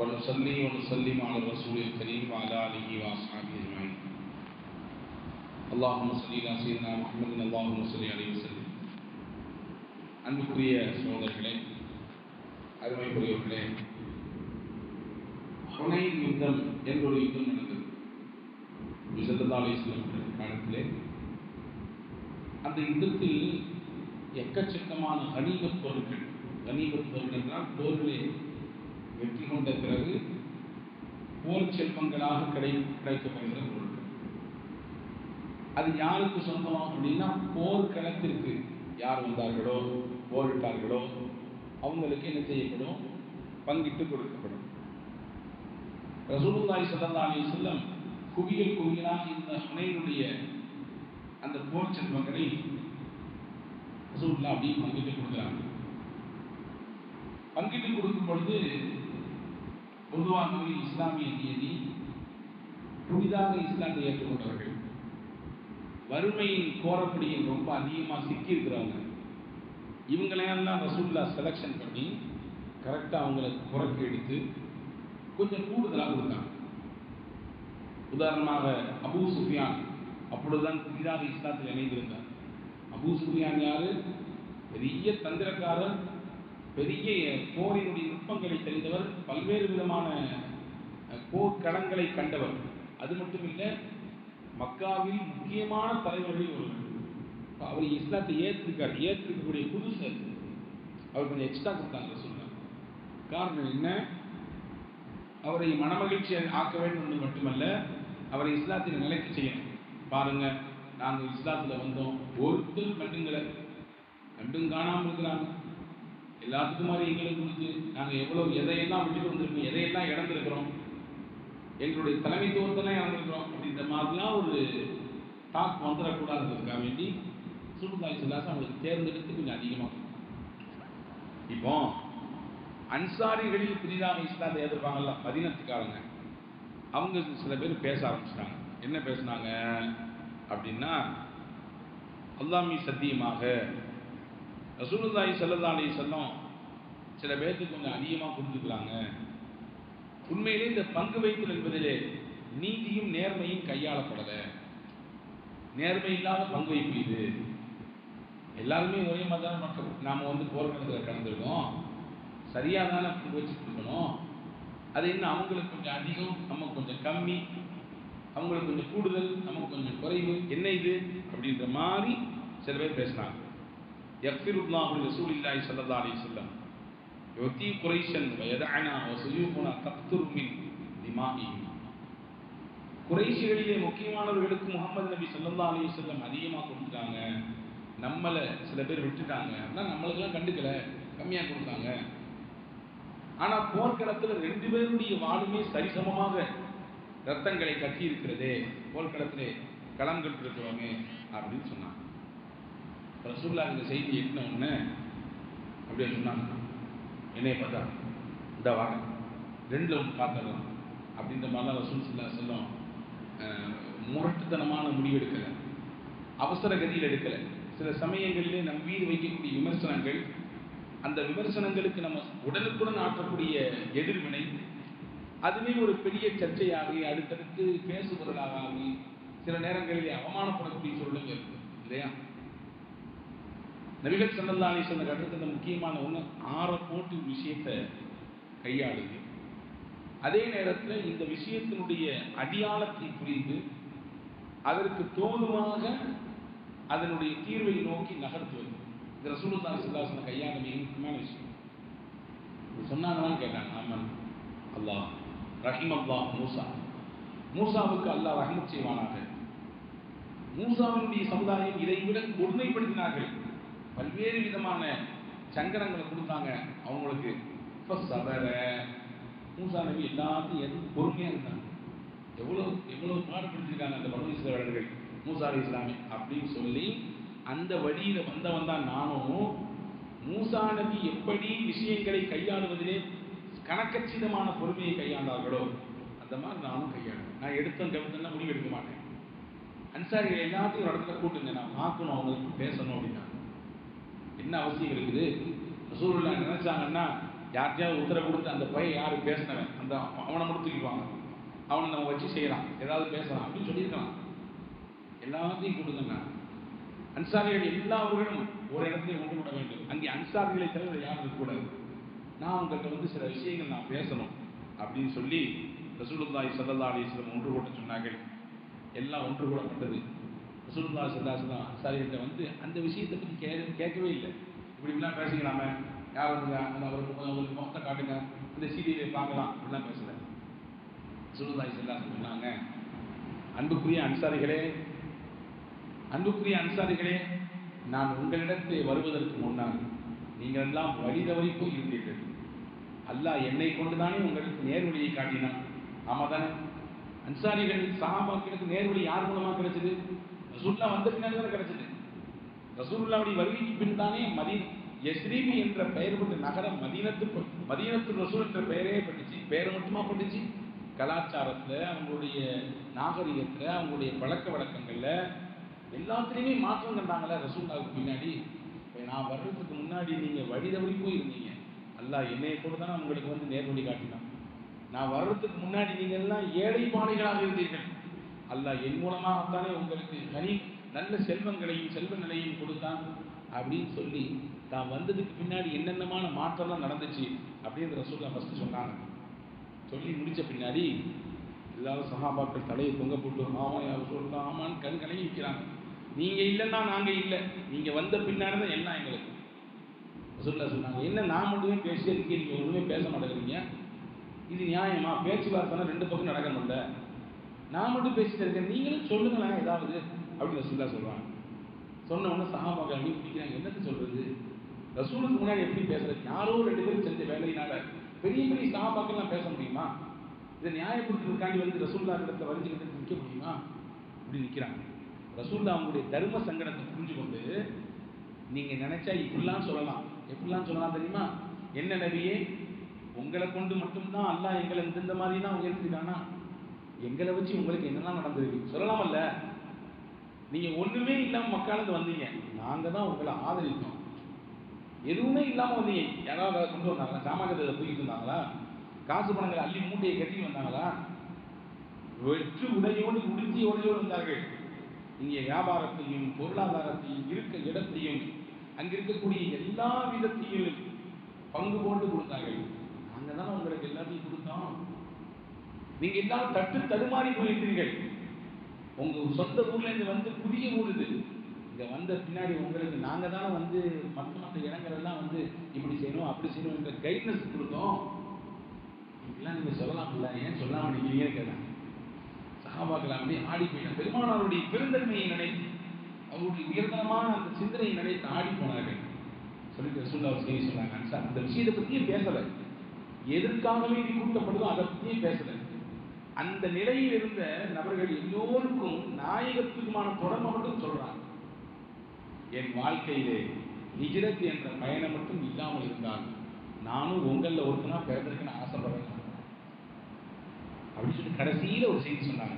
ونصلي ونسلم على الرسول الكريم وعلى آله وأصحابه أجمعين اللهم صل على سيدنا محمد اللهم صل عليه وسلم அன்புக்குரிய சகோதரர்களே அருமைக்குரியவர்களே ஹுனைன் யுத்தம் என்ற ஒரு யுத்தம் நடந்தது விசல்லா அலிஸ்லாம் காலத்திலே அந்த யுத்தத்தில் எக்கச்சக்கமான கனிமத் பொருட்கள் கனிமத் பொருட்கள் என்றால் போர்களே வெற்றி கொண்ட பிறகு போர் செல்வங்களாக கிடை கிடைக்கப்படுகிற பொருட்கள் அது யாருக்கு சொந்தம் அப்படின்னா போர் களத்திற்கு யார் வந்தார்களோ போரிட்டார்களோ அவங்களுக்கு என்ன செய்யப்படும்? பங்கிட்டு கொடுக்கப்படும். ரசூலுல்லாய் ஸல்லல்லாஹு அலைஹி செல்லம் குவியல் குவியலாக இந்த ஹுனைனுடைய அந்த போர் செல்வங்களை ரசூலுல்லாஹ் அப்படியே பங்கிட்டு கொடுக்குறாங்க. பங்கிட்டு கொடுக்கும் பொழுது பொதுவாகவே இஸ்லாமிய நியதி புதிதாக இஸ்லாத்தை ஏற்றுக்கொண்டவர்கள். வறுமையின் கோரப்படியில் ரொம்ப அதிகமாக சிக்கியிருக்கிறவங்க. இவங்களையெல்லாம் ரசூல்லா செலெக்ஷன் பண்ணி கரெக்டாக அவங்கள குறைக்க எடுத்து கொஞ்சம் கூடுதலாக கொடுத்தாங்க. உதாரணமாக அபு சுஃபியான் அப்பொழுதுதான் புதிதாக இஸ்லாத்தில் இணைந்திருந்தார். அபு சுஃபியான் யாரு? பெரிய தந்திரக்காரர் பெரிய போரினுடைய நுட்பங்களை தெரிந்தவர் பல்வேறு விதமான போர்க்களங்களை கண்டவர். அது மட்டும் இல்லை மக்காவில் முக்கியமான தலைவர்களில் ஒருவர். அவர் இஸ்லாத்தை ஏற்றிருக்கார். ஏற்றிருக்கக்கூடிய புதுசு அது. அவர் கொஞ்சம் எக்ஸ்ட்ரா கொடுத்தாங்க சொன்னார் காரணம் என்ன? அவரை மனமகிழ்ச்சி ஆக்க வேண்டும் என்று மட்டுமல்ல அவரை இஸ்லாத்தில் நிலைக்கு செய்யணும். பாருங்க நாங்கள் இஸ்லாத்தில் வந்தோம். ஒருத்தர் கண்டுங்களை கண்டும் காணாமல் இருக்கிறாங்க. எல்லாத்துக்கும் மாதிரி எங்களுக்கு முடிஞ்சு. நாங்கள் எவ்வளோ எதையெல்லாம் விட்டுட்டு வந்திருக்கோம் எதையெல்லாம் இழந்திருக்கிறோம் எங்களுடைய தலைமைத்துவத்தெல்லாம் இழந்திருக்கிறோம் அப்படின்ற மாதிரிலாம் ஒரு டாக் வந்துடக்கூடாதுன்றதுக்காக வேண்டி சுடுதாய் சிலாசம் அவங்களுக்கு தேர்ந்தெடுத்து கொஞ்சம் அதிகமாக இப்போ அன்சாரிகளில் புதிதாக இஸ்லாத்தை எதிர்ப்பாங்கல்ல பதினத்துக்காரங்க அவங்க சில பேர் பேச ஆரம்பிச்சிட்டாங்க. என்ன பேசுனாங்க அப்படின்னா அல்லாமி சத்தியமாக ரசூலுல்லாஹி ஸல்லல்லாஹு அலைஹி வஸல்லம் சில பேர்த்துக்கு கொஞ்சம் அதிகமாக கொடுத்துக்கலாங்க உண்மையிலே இந்த பங்கு வைத்தல் என்பதிலே நீதியும் நேர்மையும் கையாளப்படலை. நேர்மை இல்லாத பங்கு வைப்பு இது. எல்லாருமே ஒரே மாதிரி தான் மக்கள். நாம் வந்து போர்க்களத்தில் கடந்திருக்கோம் சரியாக தானே பங்கு வச்சு கொடுக்கணும் அது என்ன அவங்களுக்கு கொஞ்சம் அதிகம் நம்ம கொஞ்சம் கம்மி அவங்களுக்கு கொஞ்சம் கூடுதல் நமக்கு கொஞ்சம் குறைவு என்ன இது? அப்படின்ற மாதிரி சில பேர் பேசினாங்க எஃபிருல்லா ரசூலில்லாஹி ஸல்லல்லாஹு அலைஹி வஸல்லம். யுத்தி குரைஷன் குறைஷன் வயதானா தக்துரு மின் திமாஇஹிம் குறைஷிகளிலே முக்கியமானவர்களுக்கு முகமது நபி ஸல்லல்லாஹு அலி வஸல்லம் அதிகமாக கொடுத்துட்டாங்க. நம்மளை சில பேர் விட்டுட்டாங்க. ஆனால் நம்மளுக்கெல்லாம் கண்டுக்கல. கம்மியாக கொடுத்தாங்க. ஆனால் போர்க்களத்தில் ரெண்டு பேருடைய வாளுமே சரிசமமாக ரத்தங்களை கட்டி இருக்கிறதே போர்க்களத்திலே களம் கட்டிருக்கிறோமே அப்படின்னு சொன்னாங்க. ரசூல்லா இந்த செய்தி எட்டின உடனே அப்படியே சொன்னாங்க. என்னை பார்த்தா இந்த வாங்க. ரெண்டில் ஒன்று பார்த்துடலாம் அப்படின்ற மாதிரிலாம் ரசூல் சில்லா சொல்லும் முரட்டுத்தனமான முடிவு எடுக்கலை. அவசர கதியில் எடுக்கலை. சில சமயங்களிலே நம் வீடு வைக்கக்கூடிய விமர்சனங்கள் அந்த விமர்சனங்களுக்கு நம்ம உடனுக்குடன் ஆற்றக்கூடிய எதிர்வினை அதுவே ஒரு பெரிய சர்ச்சையாகி அடுத்தடுத்து பேசுபொருளாக சில நேரங்களிலே அவமானப்படக்கூடிய சூழலும் இருக்கு இல்லையா? நபிகள் சல்லல்லா அலி சொன்ன கட்டத்தில் முக்கியமான ஒன்று ஆற போட்டு விஷயத்தை கையாளுது. அதே நேரத்தில் இந்த விஷயத்தினுடைய அடியாளத்தை புரிந்து அதற்கு தோணுமாக அதனுடைய தீர்வை நோக்கி நகர்த்துவது. இது ரசூலுல்லா சில்லாசன கையாள மிக முக்கியமான விஷயம். சொன்னாங்கன்னு கேட்டாங்க ஆமாம். அல்லாஹ் ரஹிம் அல்லாஹ் மூசா. மூசாவுக்கு அல்லாஹ் ரஹமத் செய்வானாக. மூசாவினுடைய சமுதாயம் இதை விட கொடுமைப்படுத்தினார்கள் பல்வேறு விதமான சங்கரங்களை கொடுத்தாங்க அவங்களுக்கு. இப்போ சதற மூசா நபி எல்லாத்தையும் எது பொறுமையாக இருந்தாங்க. எவ்வளோ எவ்வளோ பாடுபடுத்திருக்காங்க அந்த பனு இஸ்லாமர்கள் மூசா அலி இஸ்லாமி அப்படின்னு சொல்லி அந்த வழியில் வந்தவன் தான் நானும். மூசா நபி எப்படி விஷயங்களை கையாளுவதிலே கணக்கச்சிதமான பொறுமையை கையாண்டார்களோ அந்த மாதிரி நானும் கையாளுவேன் நான் எடுத்தேன் கவித்தேன்னா முடிவு எடுக்க மாட்டேன். அன்சாரிகள் எல்லாத்தையும் ஒரு இடத்துல கூட்டுங்க நான் பார்க்கணும் அவங்களுக்கு பேசணும் அப்படின்னா. என்ன அவசியம் இருக்குது? சூழல நினைச்சாங்கன்னா யார்கிட்டயாவது உத்தரவு கொடுத்து அந்த பையன் யாரு? பேசினவன். அந்த அவனை மட்டும் தூக்கிடுவாங்க அவனை நம்ம வச்சு செய்யலாம். ஏதாவது பேசலாம். அப்படின்னு சொல்லியிருக்கலாம். எல்லாத்தையும் கொடுங்க அன்சாரிகள் எல்லா ஊர்களும் ஒரு இடத்துல ஒன்று விட வேண்டும். அங்கே அன்சாரிகளை தவிர யாரும் இருக்கக்கூடாது நான் உங்கள்கிட்ட வந்து சில விஷயங்கள் நான் பேசணும். அப்படின்னு சொல்லி ரசூலுல்லாஹி ஸல்லல்லாஹு அலிஸ்லம் ஒன்று கூட சொன்னார்கள். எல்லாம் ஒன்று கூடப்பட்டது ரசூலுல்லாஹி ஸல்லல்லாஹு அலைஹி அன்சாரிகிட்ட வந்து அந்த விஷயத்தை பற்றி கே கேட்கவே இல்லை. இப்படிலாம் பேசிக்கலாமே. யார் வந்து அந்த அவருக்கு அவங்களுக்கு முகத்தை காட்டுங்க. இந்த சீடியை பார்க்கலாம். அப்படிலாம் பேசல. ரசூலுல்லாஹி ஸல்லல்லாஹு சொன்னாங்க அன்புக்குரிய அன்சாரிகளே அன்புக்குரிய அன்சாரிகளே நான் உங்களிடத்தை வருவதற்கு முன்னால் நீங்கள் எல்லாம் வழி போய் இருந்தீர்கள் அல்லாஹ் என்னை கொண்டுதானே உங்களுக்கு நேர்வழியை காட்டினான். ஆமா தானே அன்சாரிகள் சகாபாக்களுக்கு நேர்வழி யார் மூலமாக கிடைச்சது? ரசூல்லா வந்த பின்னாடி தானே கிடைச்சது. ரசூல்லாவுடைய வருகைக்கு பின் தானே மதி எஸ்ரீமி என்ற பெயர் கொண்ட நகரம் மதீனத்து மதீனத்து ரசூல் என்ற பெயரே பட்டுச்சு. பெயர் மட்டுமா பட்டுச்சு? கலாச்சாரத்தில் அவங்களுடைய நாகரிகத்தில் அவங்களுடைய பழக்க வழக்கங்களில் எல்லாத்துலேயுமே மாற்றம் கண்டாங்களே ரசூல்லாவுக்கு பின்னாடி. நான் வர்றதுக்கு முன்னாடி நீங்கள் வழி தவறி போய் இருந்தீங்க அல்லாஹ் என்னைய கூட தானே உங்களுக்கு வந்து நேர்வழி காட்டினான். நான் வர்றதுக்கு முன்னாடி நீங்கள் எல்லாம் ஏழை பாடைகளாக இருந்தீர்கள். அல்லாஹ் என் மூலமாகத்தானே உங்களுக்கு கனி நல்ல செல்வங்களையும் செல்வ நிலையும் கொடுத்தான் அப்படின்னு சொல்லி தான் வந்ததுக்கு பின்னாடி என்னென்னமான மாற்றம்லாம் நடந்துச்சு அப்படின்னு ரசூல்லா ஃபஸ்ட்டு சொன்னாங்க. சொல்லி முடித்த பின்னாடி எல்லாரும் சகாபாக்கள் தலையை தொங்க போட்டு ஆமாம் யார் சொல்லலாம் ஆமான்னு கண் கலங்கி நிற்கிறாங்க நீங்கள் இல்லைன்னா நாங்கள் இல்லை. நீங்கள் வந்த பின்னாடி தான் எல்லாம் எங்களுக்கு. ரசூல்லா சொன்னாங்க என்ன நான் மட்டுமே பேசியதுக்கு நீங்கள் ஒன்றுமே பேச மாட்டேங்கிறீங்க. இது நியாயமா? பேச்சுவார்த்தை ரெண்டு பக்கம் நடக்கணும்ல நான் மட்டும் பேசிட்டு இருக்கேன். நீங்களும் சொல்லுங்களேன் ஏதாவது அப்படின்னு ரசூல்லா சொல்றாங்க. சொன்ன உடனே சஹாபாக்கள் அப்படி பிடிக்கிறாங்க. என்னத்தை சொல்றது? ரசூலுக்கு முன்னாடி எப்படி பேசுறது? யாரோ ரெண்டு பேரும் செஞ்ச வேலையினால. பெரிய பெரிய சஹாபாக்கள்லாம் பேச முடியுமா? இதை நியாயப்படுத்துறதுக்காண்டி வந்து ரசூல்லா இடத்துல வரைஞ்சுக்கிட்டு நிற்க முடியுமா? இப்படி நிற்கிறாங்க ரசூல்லா அவங்களுடைய தர்ம சங்கடத்தை புரிஞ்சு கொண்டு நீங்க நினைச்சா இப்படிலாம் சொல்லலாம். எப்படிலாம் சொல்லலாம் தெரியுமா? என்ன நபியே உங்களை கொண்டு மட்டும்தான் அல்லாஹ் எங்களை இந்த மாதிரி தான் உயர்த்திருக்கானா? எங்களை வச்சு உங்களுக்கு என்னெல்லாம் நடந்திருக்கு சொல்லலாமல்ல? நீங்கள் ஒன்றுமே இல்லாமல் மக்களுக்கு வந்தீங்க. நாங்கள் தான் உங்களை ஆதரித்தோம். எதுவுமே இல்லாமல் வந்தீங்க. யாராவது அதை கொண்டு வந்தாங்களா? சாமானியத்தை தூக்கிட்டு வந்தாங்களா? காசு பணங்களை அள்ளி மூட்டையை கட்டி வந்தாங்களா? வெற்று உடையோடு உடுத்தி உடையோடு வந்தார்கள் இங்கே வியாபாரத்தையும் பொருளாதாரத்தையும் இருக்க இடத்தையும் அங்கே இருக்கக்கூடிய எல்லா விதத்தையும் பங்கு போட்டு கொடுத்தார்கள். நாங்கள் தான் உங்களுக்கு எல்லாத்தையும் கொடுத்தோம். நீங்க எல்லாம் தட்டு தடுமாறி போயிருக்கிறீர்கள். உங்க சொந்த ஊர்ல இருந்து வந்து புதிய ஊர் இது இங்க வந்த பின்னாடி உங்களுக்கு நாங்க தானே வந்து மற்ற மற்ற இடங்கள் எல்லாம் வந்து இப்படி செய்யணும் அப்படி செய்யணும் என்ற கைட்னஸ் கொடுத்தோம். இப்படிலாம் நீங்க சொல்லலாம்ல? ஏன் சொல்லாம நிக்கிறீங்கன்னு கேட்டாங்க சகாபாக்கள் அப்படி ஆடி போயிட்டாங்க. பெருமானாருடைய பெருந்தன்மையை நினைத்து அவருடைய உயர்தனமான அந்த சிந்தனையை நினைத்து ஆடி போனார்கள். சொல்லிட்டு ரசூல்லா செய்தி சொன்னாங்க. சார் அந்த விஷயத்தை பத்தியும் பேசல. எதற்காகவே நீ கூட்டப்படுதோ அதை பத்தியும் பேசல. அந்த நிலையில் இருந்த நபர்கள் எல்லோருக்கும் நாயகத்துக்குமான தொடர்பை மட்டும் சொல்றாங்க. என் வாழ்க்கையிலே ஹிஜ்ரத் என்ற பயணம் மட்டும் இல்லாமல் இருந்தால் நானும் உங்களில் ஒருத்தனா பிறந்திருக்கேன்னு ஆசைப்படுறேன் அப்படின்னு சொல்லி கடைசியில ஒரு செய்தி சொன்னாங்க.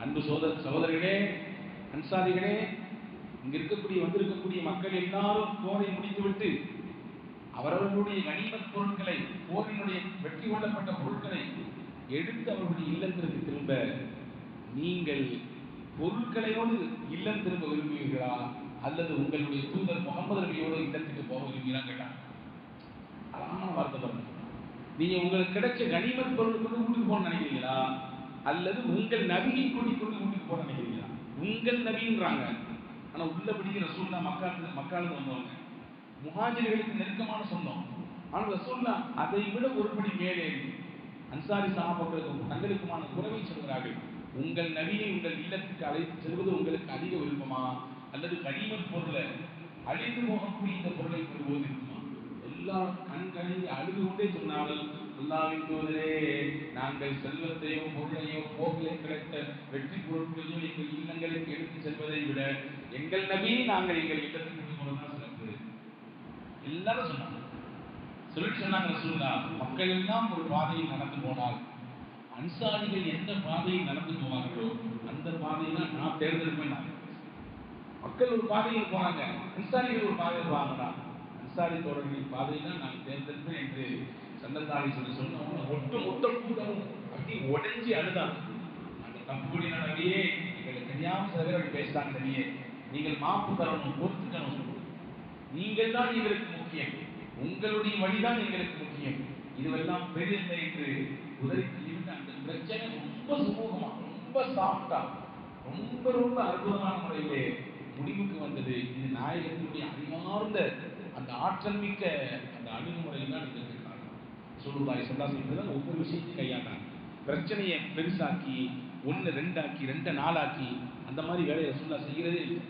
அன்பு சோதர சகோதரர்களே அன்சாரிகளே இங்க இருக்கக்கூடிய வந்திருக்கக்கூடிய மக்கள் எல்லாரும் போரை முடித்துவிட்டு அவரவர்களுடைய கனிமத் பொருட்களை போரினுடைய வெற்றி கொள்ளப்பட்ட பொருட்களை எடுத்து அவர்களுடைய இல்லத்திற்கு திரும்ப நீங்கள் பொருட்களையோடு இல்லம் திரும்ப விரும்புவீர்களா? அல்லது உங்களுடைய தூதர் முகமது நபியோடு இல்லத்துக்கு போக விரும்புகிறா கேட்டாங்க. அழகான வார்த்தை பாருங்க. நீங்க உங்களுக்கு கிடைச்ச கனிமத் பொருள் கொண்டு வீட்டுக்கு போக நினைக்கிறீங்களா? அல்லது உங்கள் நபியை கூட்டிக் கொண்டு வீட்டுக்கு போக நினைக்கிறீங்களா? உங்கள் நபின்றாங்க. ஆனா உள்ளபடி ரசூல்லா மக்களுக்கு மக்களுக்கு வந்தவங்க. முகாஜர்களுக்கு நெருக்கமான சொந்தம். ஆனா ரசூல்லா அதை விட ஒருபடி மேலே அன்சாரி சகாபாக்களுக்கு தங்களுக்குமான உறவை சொல்கிறார்கள் உங்கள் நபியை உங்கள் இல்லத்துக்கு அழைத்து செல்வது உங்களுக்கு அதிக விருப்பமா? அல்லது கனிமத் பொருளை அழிந்து போகக்கூடிய இந்த பொருளை பெறுவது விருப்பமா எல்லாரும் கண் கழிந்து அழுது கொண்டே சொன்னார்கள் அல்லாவின் தூதரே நாங்கள் செல்வத்தையோ பொருளையோ போக்கிலே கிடைத்த வெற்றி பொருட்களையோ எங்கள் இல்லங்களுக்கு எடுத்து செல்வதை விட எங்கள் நபியை நாங்கள் எங்கள் இல்லத்துக்கு கொண்டு போனதான் சிறப்பு. எல்லாரும் சொன்னாங்க. சொல்லிட்டு சொன்னாங்க ரசூல்லா மக்கள் எல்லாம் ஒரு பாதையில் நடந்து போனால் அன்சாரிகள் எந்த பாதையில் நடந்து போவார்களோ அந்த பாதையை தான் நான் தேர்ந்தெடுப்பேன் நான். மக்கள் ஒரு பாதையில் போனாங்க அன்சாரிகள் ஒரு பாதையில் போறாங்கன்னா அன்சாரி தோழர்களின் பாதையை தான் நான் தேர்ந்தெடுப்பேன் என்று சந்தர்தாரி சொல்லி சொன்ன ஒட்டு மொத்த கூட்டம் அப்படி உடைஞ்சி அழுதாங்க. அந்த தப்பு பண்ணின எங்களுக்கு தெரியாம சில பேர் அப்படி பேசுறாங்க நீங்கள் மாப்பு தரணும் பொறுத்துக்கணும். நீங்கள் தான் எங்களுக்கு முக்கியம். உங்களுடைய வழிதான் எங்களுக்கு முக்கியம். இதுவெல்லாம் பெரியது என்று உதவி தள்ளிவிட்டு அந்த பிரச்சனை ரொம்ப சுமூகமா ரொம்ப சாஃப்டா ரொம்ப ரொம்ப அற்புதமான முறையிலே முடிவுக்கு வந்தது. இது நாயகத்தினுடைய அறிவார்ந்த அந்த ஆற்றல் மிக்க அந்த அணுகுமுறையில் தான் இதற்கு காரணம் சொல்லுவாய் சொல்லாசி ஒவ்வொரு விஷயத்தையும் கையாண்டாங்க. பிரச்சனையை பெருசாக்கி ஒன்று ரெண்டாக்கி ரெண்டை நாளாக்கி அந்த மாதிரி வேலையை சொல்லா செய்கிறதே இல்லை.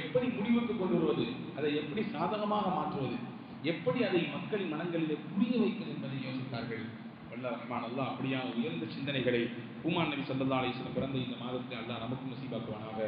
எப்படி முடிவுக்கு கொண்டு வருவது? அதை எப்படி சாதகமாக மாற்றுவது? எப்படி அதை மக்களின் மனங்களிலே புரிய வைப்பது என்பதை யோசித்தார்கள். வல்ல ரஹ்மான் அல்லா அப்படியான உயர்ந்த சிந்தனைகளை பூமான் நபி சல்லா அலிஸ்லம் பிறந்த இந்த மாதத்தை அல்லா நமக்கும் நசீபாக்குவானாக.